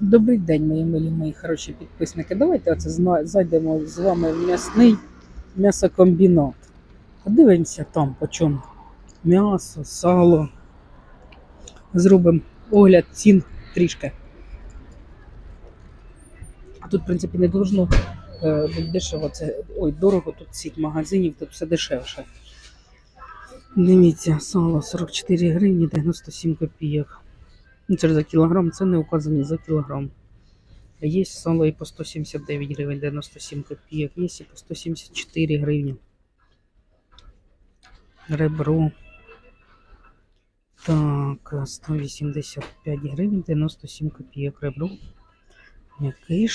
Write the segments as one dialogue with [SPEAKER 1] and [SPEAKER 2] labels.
[SPEAKER 1] Добрий день, мої милі, мої хороші підписники. Давайте оце зайдемо з вами в м'ясний м'ясокомбінат. Подивимося там, по чому м'ясо, сало. Зробимо огляд цін трішки. А тут, в принципі, не должно е, бути дешево. Це, ой, дорого тут сіть магазинів, тут все дешевше. Дивіться, сало 44 гривні 97 копійок. Ну, це ж за кілограм, це не указані за кілограм. Є сало і по 179 гривень 97 копійок, є і по 174 гривні. Ребро. Так, 185 гривень 97 копійок ребро. Який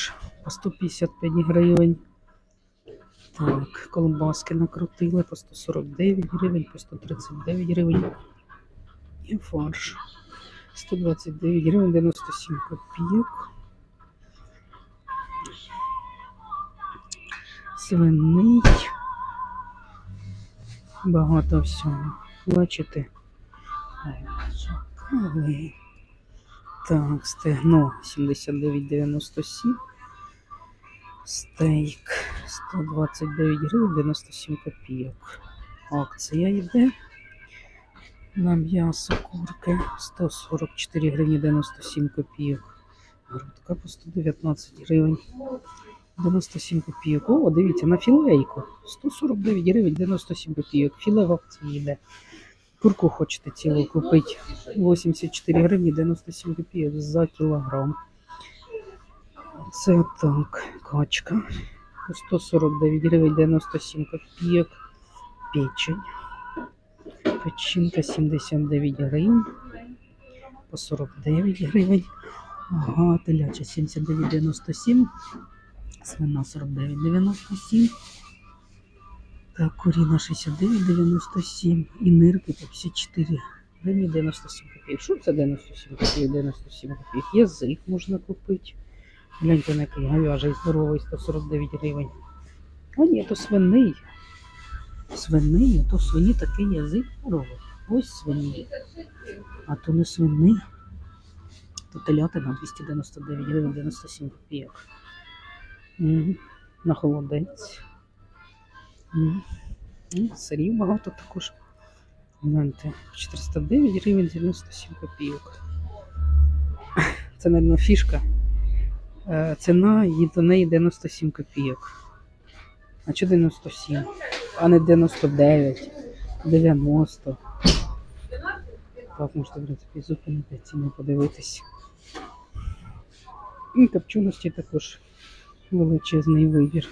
[SPEAKER 1] по 155 гривень. Так, колбаски накрутили по 149 гривень, по 139 гривень. І фарш. 129 гривень 97 копійок. Свиний. Багато всього. Бачите? Чекали. Так, стегно 79,97. Стейк 129 гривень 97 копійок. Акція йде. На м'ясо курки 144 гривні 97 копійок. Грудка по 119 гривень 97 копійок. О, дивіться, на філейку 149 гривень 97 копійок. Філе в акції йде. Курку хочете цілу купити. 84 гривні 97 копійок за кілограм. Це так, качка. 149 гривень 97 копійок. Печень. Печінка 79 гривень. По 49 гривень. Ага, теляча 79,97. Свина 49,97. Так, куріна 69,97. І нирки по 54 гривні 97 копійок. Що це 97 копійок? 97 копійок. Язик можна купити. Гляньте, на який говяжий здоровий 149 гривень. А ні, то свиний. Свиний, то свині такий язик здоровий. Ось свині. А то не свини. То телятина 299 гривень 97 копійок. На холодець. Сирів багато також. Гляньте, 409 гривень 97 копійок. Це, мабуть, фішка. Е, Ціна до неї 97 копійок. А чого 97? А не 99, 90. Так, можете, в принципі, зупинити ціни подивитись. І копченості також величезний вибір.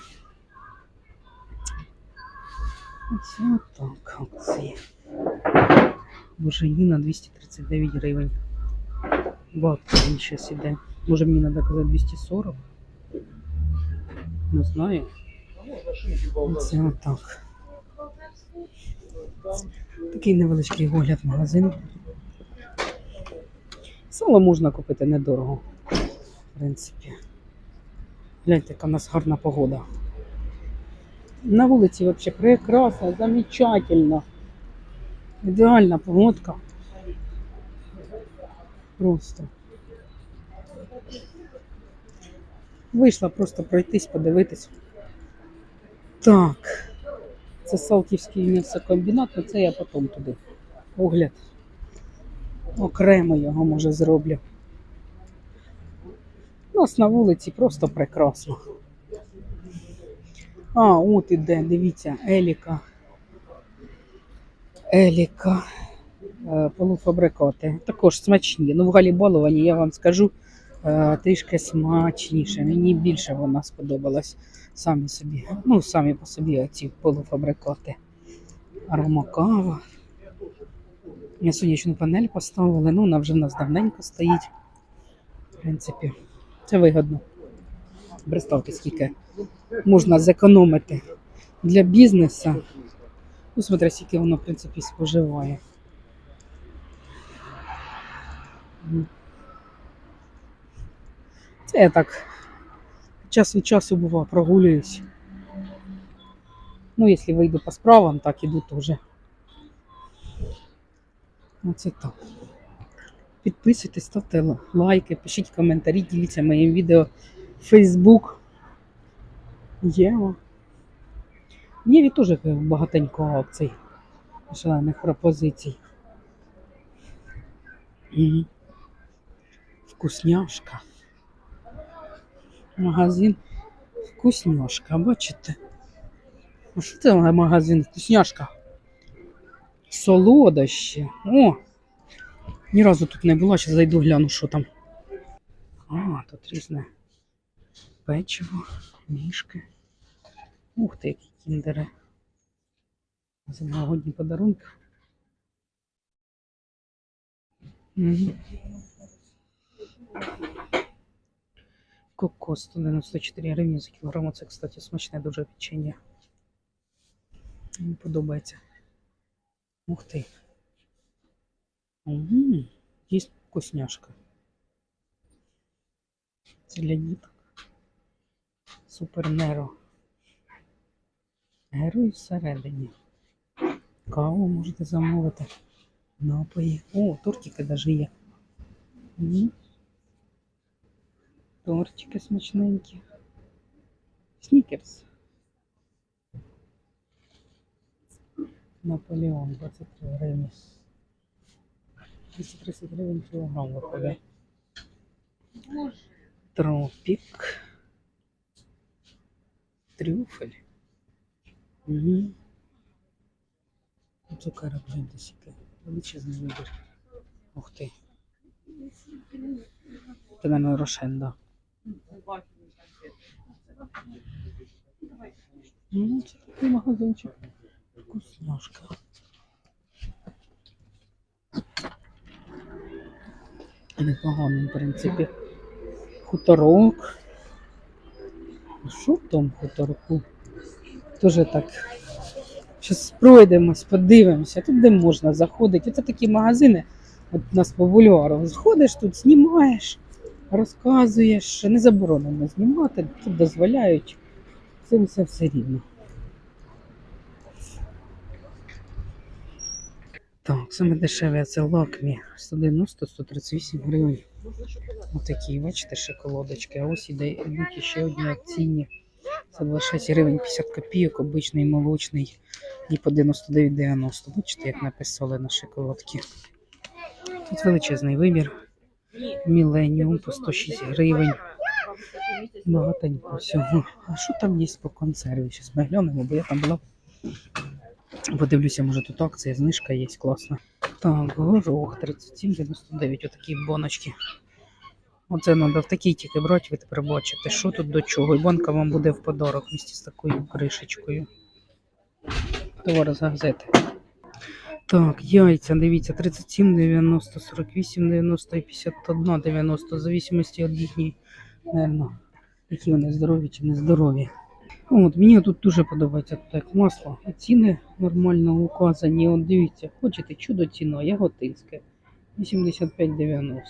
[SPEAKER 1] Оце так, акції. Буженіна 239 гривень. Багато він зараз іде. Може мені треба казати 240? Не знаю. Це отак. Такий невеличкий огляд магазину. Сало можна купити недорого, в принципі. Гляньте, яка в нас гарна погода. На вулиці взагалі прекрасно, замечательно. Ідеальна погодка. Просто. Вийшла просто пройтись, подивитись. Так. Це Салтівський м'ясокомбінат, але це я потім туди. Огляд. Окремо його може зроблю. У нас на вулиці просто прекрасно. А, от іде, дивіться, Еліка. Еліка. Е, полуфабрикати. Також смачні. Ну, в галібаловані, я вам скажу, е, трішки смачніше. Мені більше вона сподобалась самі собі. Ну, самі по собі ці полуфабрикати. Аромакава. Я сонячну панель поставили, ну вона вже в нас давненько стоїть. В принципі, це вигодно. Представте, скільки можна зекономити для бізнесу. Ну, смотря, скільки воно, в принципі, споживає. Це я так час від часу бува прогулююсь. Ну, якщо вийду по справам, так іду теж. Оце так. Підписуйтесь, ставте лайки, пишіть коментарі, діліться моїм відео в Facebook. Єва. В Єві теж багатенько акцій, шалених пропозицій. Мгм. Вкусняшка. Магазин Вкусняшка, бачите? А що це магазин? Вкусняшка. Солодощі. О! Ні разу тут не була, зараз зайду гляну, що там. А, тут різне печиво, мішки. Ух ти, які кіндери. За новогодні подарунки. Мгм. Кокос 194 гривні за кілограм. Це, кстати, смачне дуже печення. Мені подобається. Ух ти. Угу. Є вкусняшка. Це для діток. Супер Неро. Герой всередині. Каву можете замовити. Напої. О, тортики даже є. Мгм. Тортики смачненькі. Снікерс. Наполеон 23 гривні. 230 гривень кілограм виходить. Тропік. Трюфель. Угу. Цукерок гляньте сіки. Величезний вибір. Ух ти. Це, мабуть, Рошен, да. Ну, це такий магазинчик. Вкусняшка. Непогано, в принципі. Хуторок. Що в тому хуторку? Тоже так. Зараз пройдемось, подивимося. Тут де можна заходити. Це такі магазини. От у нас по бульвару. Заходиш тут, знімаєш, розказуєш. Не заборонено знімати, тут дозволяють. Цим все все рівно. Так, саме дешеве це лакмі 190-138 гривень. Отакі, бачите, шоколадочки. А ось іде йдуть ще одні акційні. Це 26 гривень 50 копійок, обичний молочний і по 99,90. Бачите, як написали на шоколадки. Тут величезний вибір. Міленіум по 106 гривень. Багатенько всього. А що там є по консерві? Зараз ми глянемо, бо я там була. Подивлюся, може тут акція, знижка є класна. Так, горох 37,99, отакі боночки. Оце треба в такій тільки брати, ви тепер бачите, що тут до чого. І банка вам буде в подарок вместе з такою кришечкою. Товар з газети. Так, яйця, дивіться, 37,90, 48,90 і 51,90, в зависимості від їхньої, наверно, які вони здорові чи не здорові. От, мені тут дуже подобається тут масло. І ціни нормально указані. От дивіться, хочете чудо ціно, яготинське 85,90.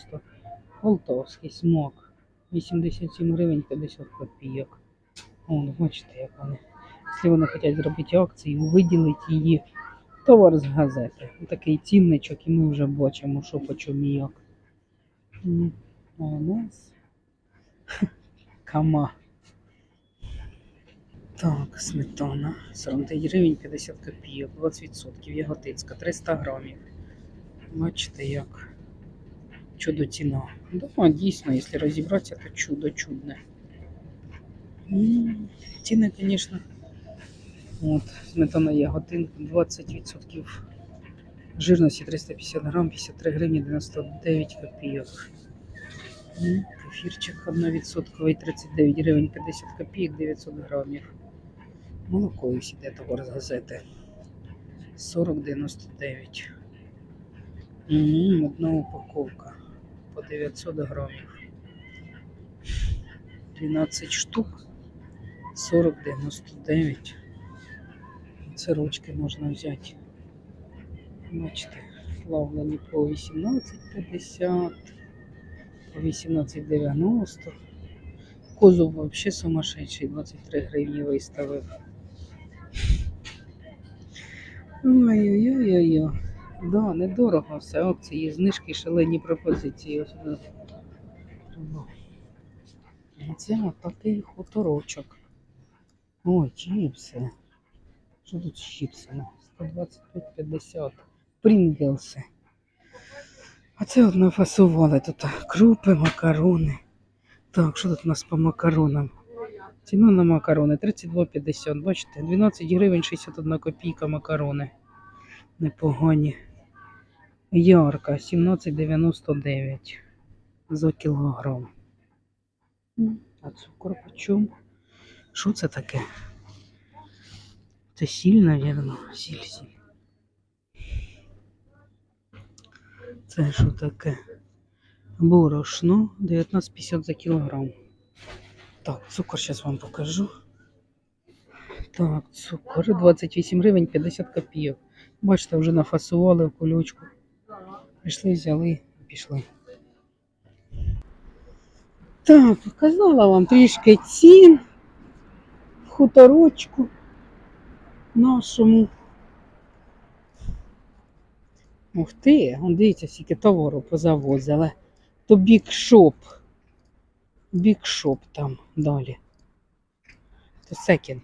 [SPEAKER 1] Полтавський смак 87 гривень 50 копійок. От, бачите, як вони. Якщо вони хочуть зробити акцію, виділити її товар з газети. Такий цінничок, і ми вже бачимо, що по чому як. А у нас кама. Так, сметана 49 гривень 50 копійок, 20%, яготинська, 300 грамів. Бачите, як чудо ціна. Да, дійсно, якщо розібратися, то чудо чудне. Ціни, звісно. От, сметана яготинка 20% жирності 350 грам, 53 гривні 99 копійок. Кефірчик 1% 39 гривень 50 копійок 900 грамів. Молоко ось іде товар з газети. 40,99. Угу, одна упаковка по 900 грамів. 12 штук. 40,99. Це ручки можна взяти. Бачите, плавлені по 18,50, по 18,90. Козуб вообще сумасшедший, 23 гривні виставив. Ой-ой-ой-ой. Да, недорого все. Акції, знижки, шалені пропозиції. Це отакий хуторочок. Ой, чіпси. Що тут чіпсами? 125,50. Прінглси. А це от нафасували тут крупи, макарони. Так, що тут у нас по макаронам? Ціна на макарони 32,50. Бачите, 12 гривень 61 копійка макарони. Непогані. Ярка 17,99 за кілограм. А цукор по чому? Що це таке? Це сіль, навірно. Сіль, сіль. Це що таке? Борошно 19,50 за кілограм. Так, цукор зараз вам покажу. Так, цукор 28 гривень 50 копійок. Бачите, вже нафасували в кульочку. Прийшли, взяли і пішли. Так, показала вам трішки цін в хуторочку Нашому. Ух ти, он дивіться, скільки товару позавозили. То бікшоп. Бікшоп там далі. То секінд.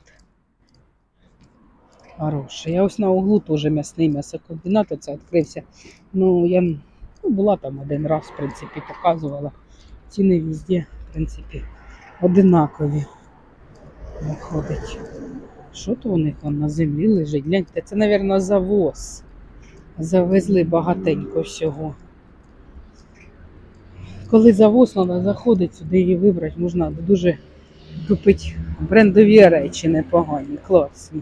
[SPEAKER 1] Хороший. Я ось на углу теж м'ясний м'ясокомбінат оце відкрився. Ну, я ну, була там один раз, в принципі, показувала. Ціни везде, в принципі, одинакові. Виходить. Що то у них он на землі лежить? Гляньте, це, мабуть, завоз. Завезли багатенько всього. Коли завоз треба заходити сюди і вибрати, можна дуже купити брендові речі непогані, класні.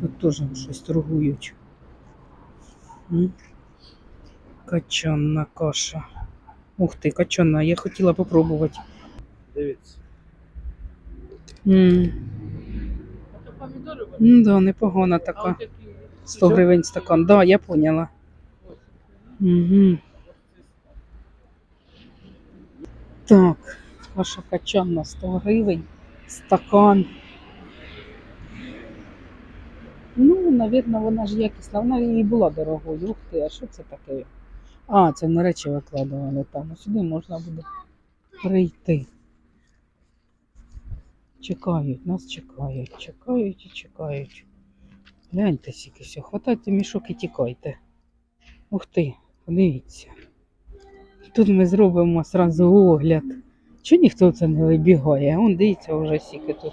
[SPEAKER 1] Тут теж щось торгують. Качанна каша. Ух ти, качанна, я хотіла попробувати.
[SPEAKER 2] Дивіться. Помідори вони.
[SPEAKER 1] Ну да, непогана така. 100 гривень стакан. Да, я поняла. Угу. Так, ваша качанна 100 гривень, стакан. Ну, навірно, вона ж якісна. Вона і була дорогою. Ух ти, а що це таке? А, це на речі викладували там. Сюди можна буде прийти. Чекають, нас чекають, чекають і чекають. Гляньте скільки все, хватайте мішок і тікайте. Ух ти, подивіться. Тут ми зробимо сразу огляд. Чи ніхто це не вибігає? Он дивіться вже скільки тут.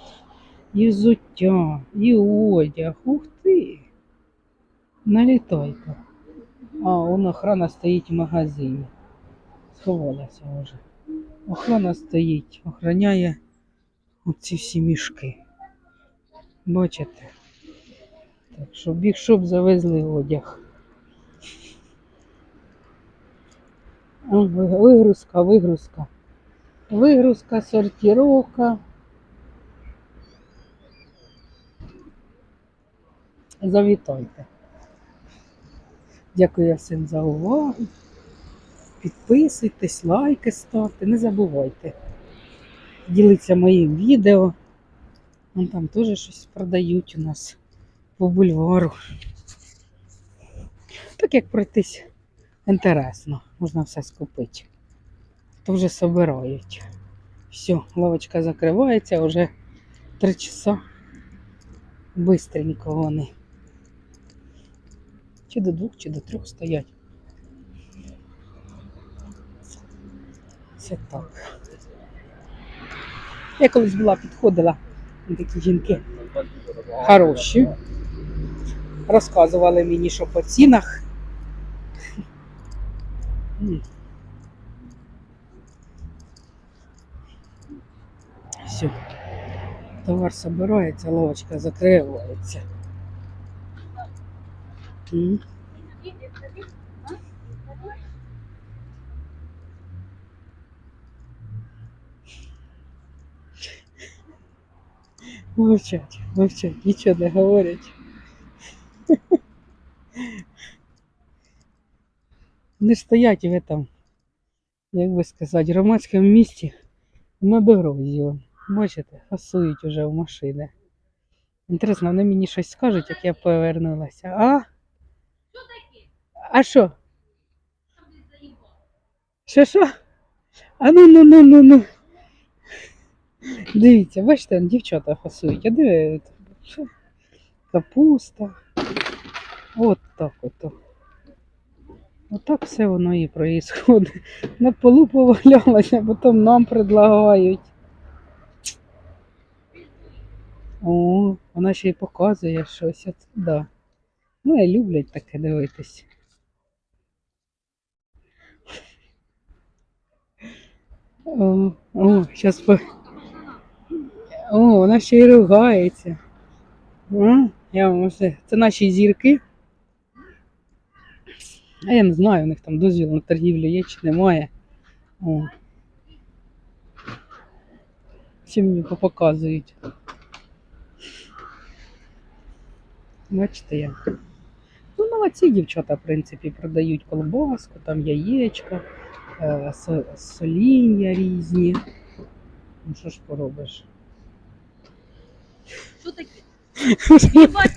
[SPEAKER 1] І взуття, і одяг. Ух ти. Налітайте. А, он охрана стоїть в магазині. Сховалася вже. Охрана стоїть, охороняє оці всі мішки. Бачите? Так що біг, щоб завезли одяг. Вигрузка, вигрузка. Вигрузка, сортировка. Завітайте. Дякую всім за увагу. Підписуйтесь, лайки ставте, не забувайте. Діліться моїм відео. Вон там теж щось продають у нас по бульвару. Так як пройтись інтересно, можна все скупити. То вже собирають. Все, лавочка закривається, вже три часа. Бистренько вони. Чи до двох, чи до трьох стоять. Це так. Я колись була, підходила такі жінки хороші. Розказували мені, що по цінах. Все. Товар собирається, лавочка закривається. Мовчать, мовчать, нічого не говорять. Вони ж стоять в этом, як би сказати, громадському місті на дорозі. он. Бачите, фасують уже в машини. Інтересно, вони мені щось скажуть, як я повернулася. А? А що? Що що? А ну ну ну ну ну. Дивіться, бачите, дівчата фасують. А диви, капуста. От так ото. Отак все воно і проїсходить. На полу повалялося, потім нам предлагають. О, вона ще й показує щось. От, да. Ну, і люблять таке дивитись. О, о, зараз по... О, вона ще й ругається. Я вам все. Це наші зірки. А я не знаю, у них там дозвіл на торгівлю є чи немає. О. Всі мені показують. Бачите як. Ну, молодці дівчата, в принципі, продають колбаску, там яєчка, е, со- соління різні. Ну що ж поробиш?
[SPEAKER 3] Таке? Їбать,